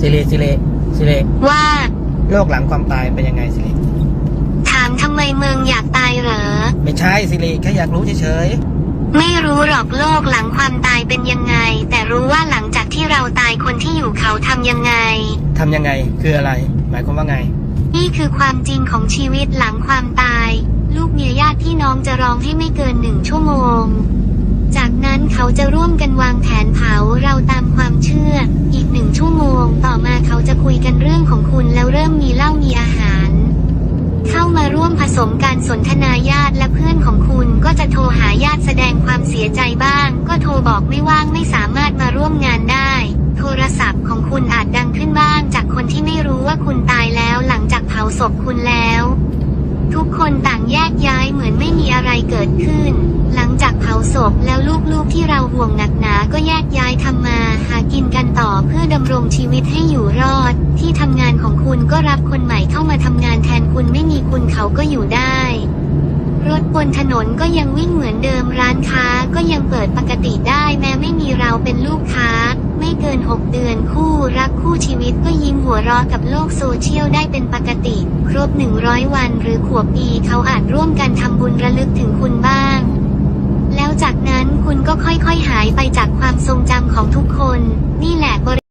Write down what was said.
สิริสิริสิริว่า โลกหลังความตายเป็นยังไงสิริถามทำไมเมืองอยากตายเหรอ ไม่ใช่สิริแค่อยากรู้เฉยไม่รู้หรอกโลกหลังความตายเป็นยังไง แต่รู้ว่าหลังจากที่เราตายคนที่อยู่เขาทำยังไง ๆทำยังไงคืออะไร หมายความว่าไง นี่คือความจริงของชีวิตหลังความตาย ลูกเมียญาติพี่น้องจะร้องให้ไม่เกินหนึ่งชั่วโมง จากนั้นเขาจะร่วมกันวางแผนเผาเราตาม ริ่มมีเข้ามีอาหาร เข้ามาร่วมผสมการสนทนาญาติและเพื่อนของคุณก็จะโทรหาญาติแสดงความเสียใจบ้าง ก็โทรบอกไม่ว่างไม่สามารถมาร่วมงานได้ โทรศัพท์ของคุณอาจดังขึ้นบ้างจากคนที่ไม่รู้ว่าคุณตายแล้วหลังจากเผาศพคุณแล้ว ทุกคนต่างแยกย้ายเหมือนไม่มีอะไรเกิดขึ้น หลังจากเผาศพแล้วลูกๆที่เราห่วงหนักหนาก็แยกย้ายทำมา หากินกันต่อเพื่อดำรงชีวิตให้อยู่รอดที่ทำงานของ คุณก็รับคนใหม่เข้ามาทำงานแทนคุณไม่มีคุณเขาก็อยู่ได้ รถบนถนนก็ยังวิ่งเหมือนเดิมร้านค้าก็ยังเปิดปกติได้แม้ไม่มีเราเป็นลูกค้า ไม่เกิน 6 เดือนคู่รักคู่ชีวิตก็ยิ้มหัวเราะกับโลกโซเชียลได้เป็นปกติ ครบ 100 วันหรือขวบปีเขาอาจร่วมกันทำบุญระลึกถึงคุณบ้าง แล้วจากนั้นคุณก็ค่อยๆหายไปจากความทรงจำของทุกคน นี่แหละบริ